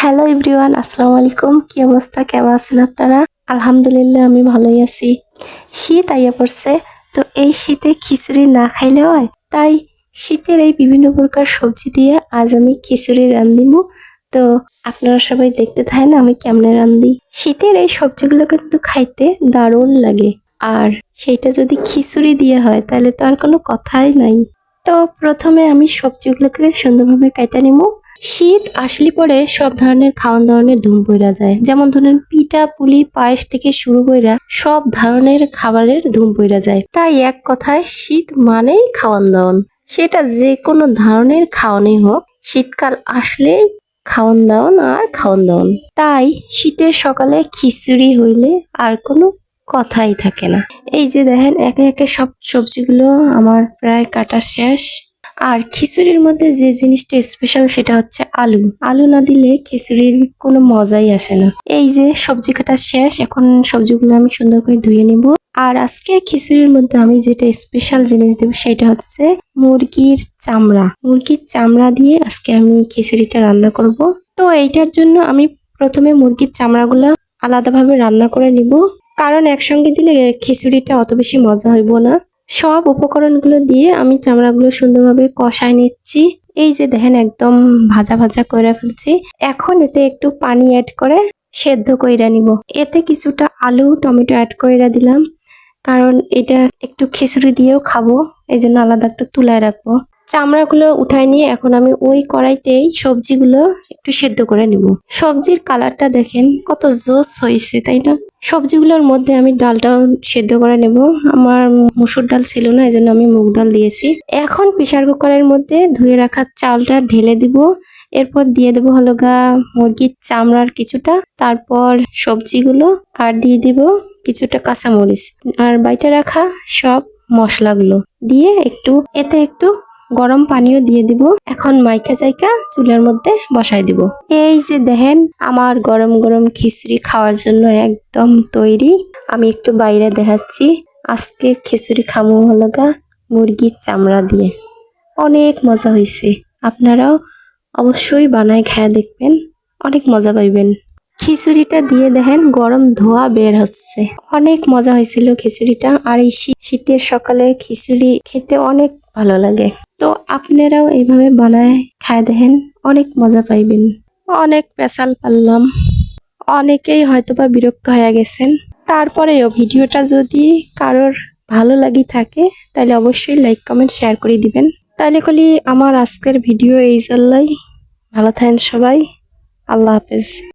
Hello everyone আসসালামু আলাইকুম কি অবস্থা? কেমন আছেন আপনারা? আলহামদুলিল্লাহ, আমি ভালোই আছি। শীত আইয়া পড়ছে। তো এই শীতে খিচুড়ি না খাইলে হয়? তাই শীতের এই বিভিন্ন প্রকার সবজি দিয়ে আজ আমি খিচুড়ি রান্ধিমু। তো আপনারা সবাই দেখতে থাকেন আমি কেমনে রান্ধি। শীতের এই সবজিগুলো কিন্তু খাইতে দারুণ লাগে। আর সেইটা যদি খিচুড়ি দিয়ে হয়, তাহলে তো আর কোনো কথাই নাই। তো প্রথমে আমি সবজিগুলোকে সুন্দরভাবে কাটা নিব শীত আসলে পরে সব ধরনের খাওয়ান দাওয়ানের ধুম পইরা যায়। যেমন ধরেন, পিঠা, পুলি, পায়েস থেকে শুরু কইরা সব ধরনের খাবারের ধুম পইরা যায়। তাই এক কথায় শীত মানেই খাওয়ান দাওয়ান। সেটা যে কোনো ধরনের খাওয়ানই হোক, শীতকাল আসলেই খাওয়ান দাওয়ান আর খাওয়ান দাওয়ান। তাই শীতের সকালে খিচুড়ি হইলে আর কোনো কথাই থাকে না। এই যে দেখেন, একে একে সব সবজিগুলো আমার প্রায় কাটা শেষ। আর খিচুড়ির মধ্যে যে জিনিসটা স্পেশাল সেটা হচ্ছে আলু। আলু না দিলে খিচুড়ির কোনো মজাই আসে না। এই যে সবজি কাটা শেষ, এখন সবজিগুলো আমি সুন্দর করে ধুয়ে নিব। আর আজকের খিচুড়ির মধ্যে আমি যেটা স্পেশাল জিনিস দেবো সেটা হচ্ছে মুরগির চামড়া। মুরগির চামড়া দিয়ে আজকে আমি খিচুড়িটা রান্না করব। তো এইটার জন্য আমি প্রথমে মুরগির চামড়াগুলো আলাদাভাবে রান্না করে নিব। কারণ একসঙ্গে দিলে খিচুড়িটা অত বেশি মজা হইব না। সব উপকরণগুলো দিয়ে আমি চামড়াগুলো সুন্দরভাবে কষায় নিচ্ছি। এই যে দেখেন একদম ভাজা ভাজা করে ফেলছি। এখন এতে একটু পানি অ্যাড করে সেদ্ধ কইরা নিব। এতে কিছুটা আলু, টমেটো অ্যাড কইরা দিলাম। কারণ এটা একটু খিচুড়ি দিয়েও খাব এই জন্য আলাদা একটু তুলায় রাখব। চামড়াগুলো উঠায় নিয়ে এখন আমি ওই কড়াইতেই সবজিগুলো একটু সেদ্ধ করে নিব। সবজির কালারটা দেখেন কত জোস হয়েছে তাই না? সবজিগুলোর মধ্যে আমি ডালটাও সেদ্ধ করে নেব। আমার মুসুর ডাল ছিল না এই জন্য আমি মুগ ডাল দিয়েছি। এখন প্রেসার কুকারের মধ্যে ধুয়ে রাখা চালটা ঢেলে দিব। এরপর দিয়ে দেবো হলো গা মুরগির চামড়ার কিছুটা। তারপর সবজিগুলো আর দিয়ে দিব কিছুটা কাঁচামরিচ। আর বাইটা রাখা সব মশলাগুলো। দিয়ে একটু, এতে একটু গরম পানিও দিয়ে দিব। এখন মাইকা চাইকা চুলের মধ্যে বসাই দিব। এই যে দেখেন, আমার গরম গরম খিচুড়ি খাওয়ার জন্য একদম তৈরি। আমি একটু বাইরে দেখাচ্ছি। আজকে খিচুড়ি খামু হলো গা মুরগির চামড়া দিয়ে। অনেক মজা হয়েছে আপনারাও অবশ্যই বানায় খায়া দেখবেন। অনেক মজা পাইবেন। খিচুড়িটা দিয়ে দেখেন গরম ধোয়া বের হচ্ছে। অনেক মজা হয়েছিল খিচুড়িটা আর এই শীত- শীতের সকালে খিচুড়ি খেতে অনেক ভালো লাগে। তো আপনারাও এইভাবে বানায় খায় দেখেন, অনেক মজা পাইবেন। অনেক পেশাল পারলাম। অনেকেই হয়তোবা বিরক্ত হয়ে গেছেন। তারপরেও ভিডিওটা যদি কারোর ভালো লাগি থাকে, তাহলে অবশ্যই লাইক কমেন্ট শেয়ার করে দিবেন। তাহলে কলি আমার আজকের ভিডিও এই জল্লাই ভালো থাকেন সবাই। আল্লাহ হাফেজ।